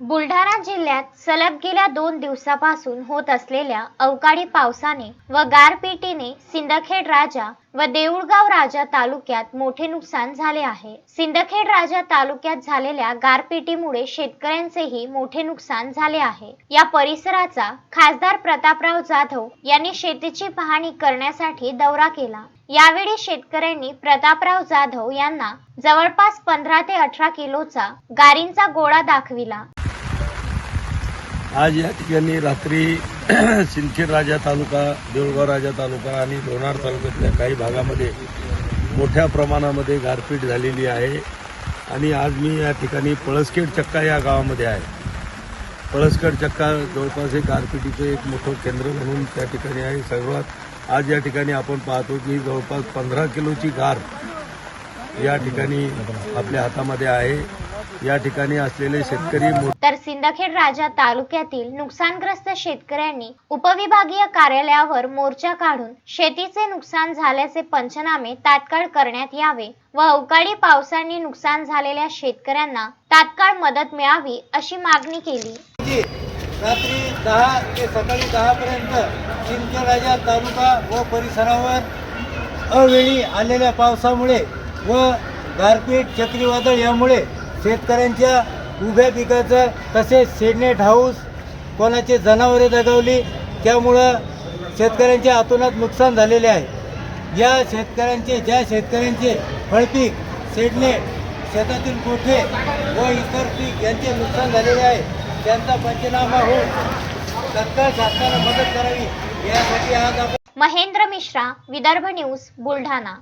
बुलढाणा जिल्ह्यात सलग गेल्या दोन दिवसापासून होत असलेल्या अवकाळी पावसाने व गारपिटीने सिंदखेड राजा व देऊळगाव राजा तालुक्यात मोठे नुकसान झाले आहे. सिंदखेड राजा तालुक्यात झालेल्या गारपिटीमुळे शेतकऱ्यांचेही मोठे नुकसान झाले आहे. या परिसराचा खासदार प्रतापराव जाधव यांनी शेतीची पाहणी करण्यासाठी दौरा केला. यावेळी शेतकऱ्यांनी प्रतापराव जाधव यांना जवळपास पंधरा ते अठरा किलोचा गारींचा गोळा दाखविला. आज या ठिकाणी रात्री सिंदखेड राजा तालुका देऊळगाव राजा तालुका आणि लोणार तालुक्यातल्या काही भागामध्ये मोठ्या प्रमाणामध्ये गारपीट झालेली आहे. आणि आज मी या ठिकाणी पळसखेड चक्का या गावामध्ये आहे. पळसखेड चक्का जवळपास एक गारपिटीचं एक मोठं केंद्र म्हणून त्या ठिकाणी आहे. सर्वात आज या ठिकाणी आपण पाहतो की जवळपास पंधरा किलोची गार या ठिकाणी आपल्या हातामध्ये आहे. या ठिकाणी असलेले शेतकरी तर सिंदखेड राजा तालुक्यातील नुकसानग्रस्त शेतकऱ्यांनी उपविभागीय कार्यालयावर मोर्चा काढून शेतीचे नुकसान झाल्याचे पंचनामे तात्काळ करण्यात यावे व अवकाळी पावसाने नुकसान झालेल्या शेतकऱ्यांना तात्काळ मदत मिळावी अशी मागणी केली. रात्री दहा ते सकाळी दहापर्यंत चिंचराजा तालुका व परिसरावर अवेळी आलेल्या पावसामुळे व गारपीट चक्रीवादळ यामुळे शेतकऱ्यांच्या उभ्या पिकाचं तसेच शेडनेट हाऊस कोणाचे जनावरे दगावली त्यामुळं शेतकऱ्यांच्या अतोनात नुकसान झालेले आहे. या शेतकऱ्यांचे ज्या शेतकऱ्यांचे फळपीक शेडनेट शेतातील कोठे व इतर पीक यांचे नुकसान झालेले आहे त्यांचा पंचनामा होऊन तत्काळ शासनाला मदत करावी यासाठी आज आपण महेंद्र मिश्रा विदर्भ न्यूज बुलढाणा.